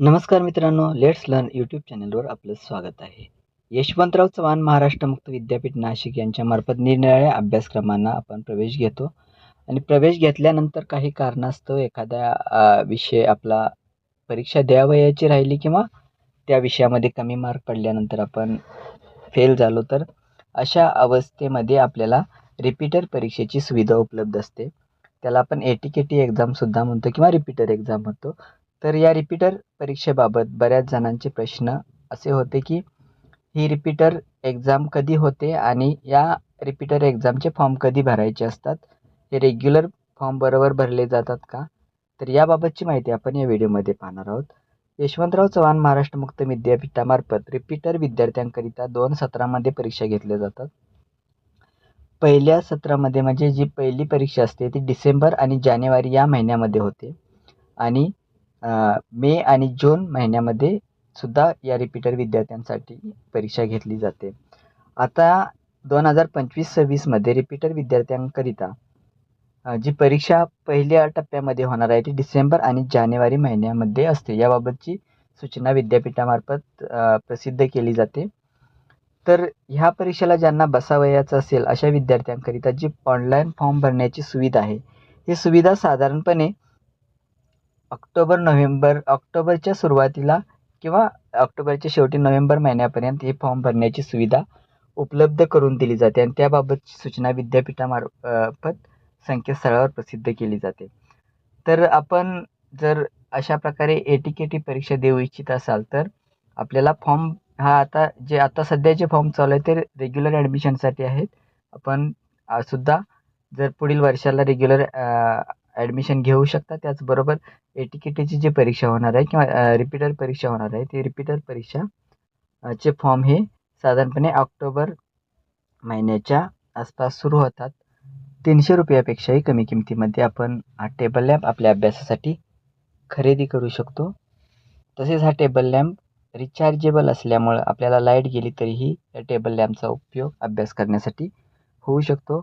नमस्कार मित्रांनो let's learn YouTube चॅनलवर आपलं स्वागत आहे. यशवंतराव चव्हाण महाराष्ट्र मुक्त विद्यापीठ नाशिक यांच्यामार्फत निरनिराळ्या अभ्यासक्रमांना आपण प्रवेश घेतो. आणि प्रवेश घेतल्यानंतर काही कारणास्तव एखादा विषय आपला परीक्षा द्यावयाची राहिली किंवा त्या विषयामध्ये कमी मार्क पडल्यानंतर आपण फेल झालो तर अशा अवस्थेमध्ये आपल्याला रिपीटर परीक्षेची सुविधा उपलब्ध असते. त्याला आपण ए टी के टी एक्झामसुद्धा म्हणतो किंवा रिपीटर एक्झाम म्हणतो. तर या रिपीटर परीक्षेबाबत बऱ्याच जणांचे प्रश्न असे होते की ही रिपीटर एक्झाम कधी होते आणि या रिपीटर एक्झामचे फॉर्म कधी भरायचे असतात? हे रेग्युलर फॉर्म बरोबर भरले जातात का? तर याबाबतची माहिती आपण या व्हिडिओमध्ये पाहणार आहोत. यशवंतराव चव्हाण महाराष्ट्र मुक्त विद्यापीठामार्फत रिपीटर विद्यार्थ्यांकरिता दोन सत्रामध्ये परीक्षा घेतल्या जातात. पहिल्या सत्रामध्ये म्हणजे जी पहिली परीक्षा असते ती डिसेंबर आणि जानेवारी या महिन्यामध्ये होते. आणि मे आणि जून महिन्यामध्ये सुद्धा या रिपीटर विद्यार्थ्यांसाठी परीक्षा घेतली जाते. आता दोन हजार पंचवीस सव्वीसमध्ये रिपीटर विद्यार्थ्यांकरिता जी परीक्षा पहिल्या टप्प्यामध्ये होणार आहे ती डिसेंबर आणि जानेवारी महिन्यामध्ये असते. याबाबतची सूचना विद्यापीठामार्फत प्रसिद्ध केली जाते. तर ह्या परीक्षेला ज्यांना बसावयाचं असेल अशा विद्यार्थ्यांकरिता जी ऑनलाईन फॉर्म भरण्याची सुविधा आहे ही सुविधा साधारणपणे ऑक्टोबर नोव्हेंबर ऑक्टोबरच्या सुरुवातीला किंवा ऑक्टोबरच्या शेवटी नोव्हेंबर महिन्यापर्यंत हे फॉर्म भरण्याची सुविधा उपलब्ध करून दिली जाते आणि त्याबाबतची सूचना विद्यापीठामार्फत संकेतस्थळावर प्रसिद्ध केली जाते. तर आपण जर अशा प्रकारे ए टी के टी परीक्षा देऊ इच्छित असाल तर आपल्याला फॉर्म हा आता जे आता सध्या जे फॉर्म चालू आहे ते रेग्युलर ॲडमिशनसाठी आहेत. आपण सुद्धा जर पुढील वर्षाला रेग्युलर ॲडमिशन घेऊ शकता. त्याचबरोबर ए टी के टीची जी परीक्षा होणार आहे किंवा रिपीटर परीक्षा होणार आहे. ती रिपीटर परीक्षा चे फॉर्म हे साधारणपणे ऑक्टोबर महिन्याच्या आसपास सुरू होतात. तीनशे रुपयापेक्षाही कमी किमतीमध्ये आपण हा टेबल लॅम्प आपल्या अभ्यासासाठी खरेदी करू शकतो. तसेच हा टेबल लॅम्प रिचार्जेबल असल्यामुळं आपल्याला लाइट गेली तरीही या टेबल लॅम्पचा उपयोग अभ्यास करण्यासाठी होऊ शकतो.